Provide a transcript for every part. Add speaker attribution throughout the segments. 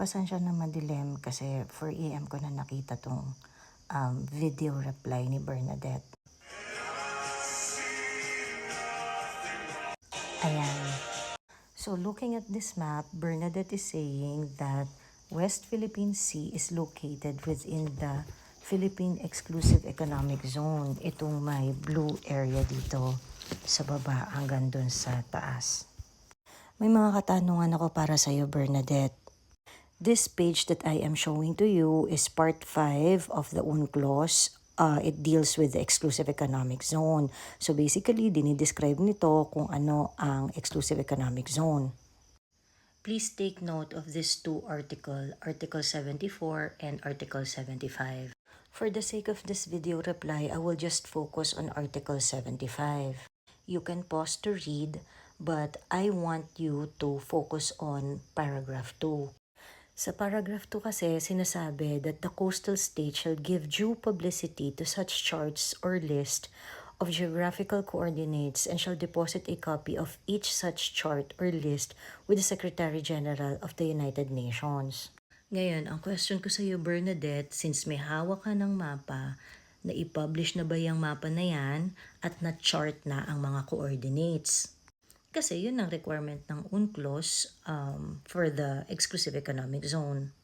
Speaker 1: Pasensya na madilim kasi 4 a.m. ko na nakita tong um, video reply ni Bernadette. Ayan. So looking at this map, Bernadette is saying that West Philippine Sea is located within the Philippine Exclusive Economic Zone. Itong may blue area dito sa baba hanggang dun sa taas. May mga katanungan ako para sa iyo, Bernadette. This page that I am showing to you is part 5 of the UNCLOS. Uh, it deals with the exclusive economic zone. So basically, dinidescribe nito kung ano ang exclusive economic zone. Please take note of these two article, Article 74 and Article 75. For the sake of this video reply, I will just focus on Article 75. You can pause to read, but I want you to focus on paragraph 2. Sa paragraph 2 kasi sinasabi that the coastal state shall give due publicity to such charts or list of geographical coordinates and shall deposit a copy of each such chart or list with the Secretary General of the United Nations. Ngayon, ang question ko sa iyo, Bernadette, since may hawak ka ng mapa, na i-publish na ba yung mapa na yan at na-chart na ang mga coordinates? Kasi yun ang requirement ng UNCLOS um, for the exclusive economic zone.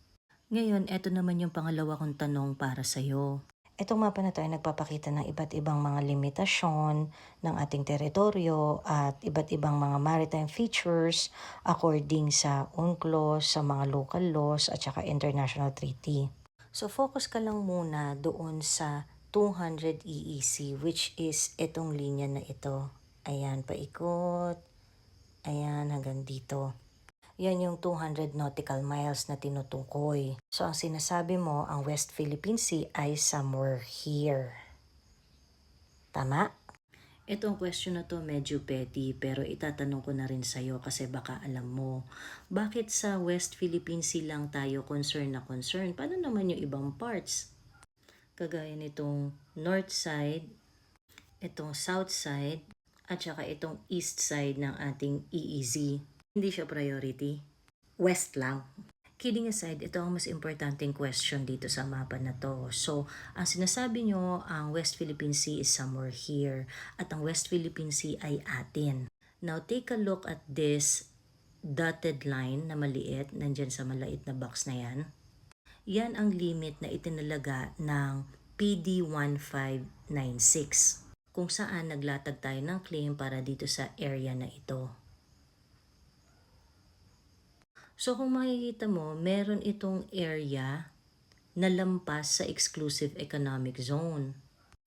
Speaker 1: Ngayon, eto naman yung pangalawa kong tanong para sa'yo. Itong mapa na to ay nagpapakita ng iba't ibang mga limitasyon ng ating teritoryo at iba't ibang mga maritime features according sa UNCLOS, sa mga local laws at saka international treaty. So focus ka lang muna doon sa 200 EEC which is itong linya na ito. Ayan, paikot. Ayan, hanggang dito. Yan yung 200 nautical miles na tinutukoy. So, ang sinasabi mo, ang West Philippine Sea ay somewhere here. Tama? Itong question na to medyo petty pero itatanong ko na rin sa'yo kasi baka alam mo. Bakit sa West Philippine Sea lang tayo concern na concern? Paano naman yung ibang parts? Kagaya nitong north side, itong south side, at saka itong east side ng ating EEZ. Hindi siya priority. West lang. Kidding aside, ito ang mas importanteng question dito sa mapa na to. So, ang sinasabi nyo, ang West Philippine Sea is somewhere here at ang West Philippine Sea ay atin. Now, take a look at this dotted line na maliit, nandyan sa maliit na box na yan. Yan ang limit na itinalaga ng PD 1596 kung saan naglatag tayo ng claim para dito sa area na ito. So kung makikita mo, meron itong area na lampas sa exclusive economic zone.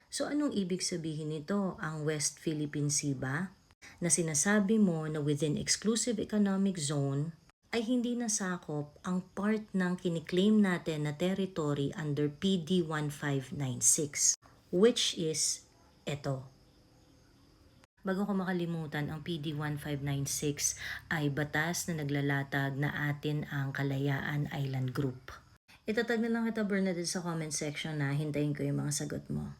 Speaker 1: So anong ibig sabihin nito? Ang West Philippine Sea ba? Na sinasabi mo na within exclusive economic zone ay hindi nasakop ang part ng kiniklaim natin na territory under PD 1596 which is ito. Bago ko makalimutan, ang PD 1596 ay batas na naglalatag na atin ang Kalayaan Island Group. Itatag na lang kita Bernadette sa comment section na hintayin ko yung mga sagot mo.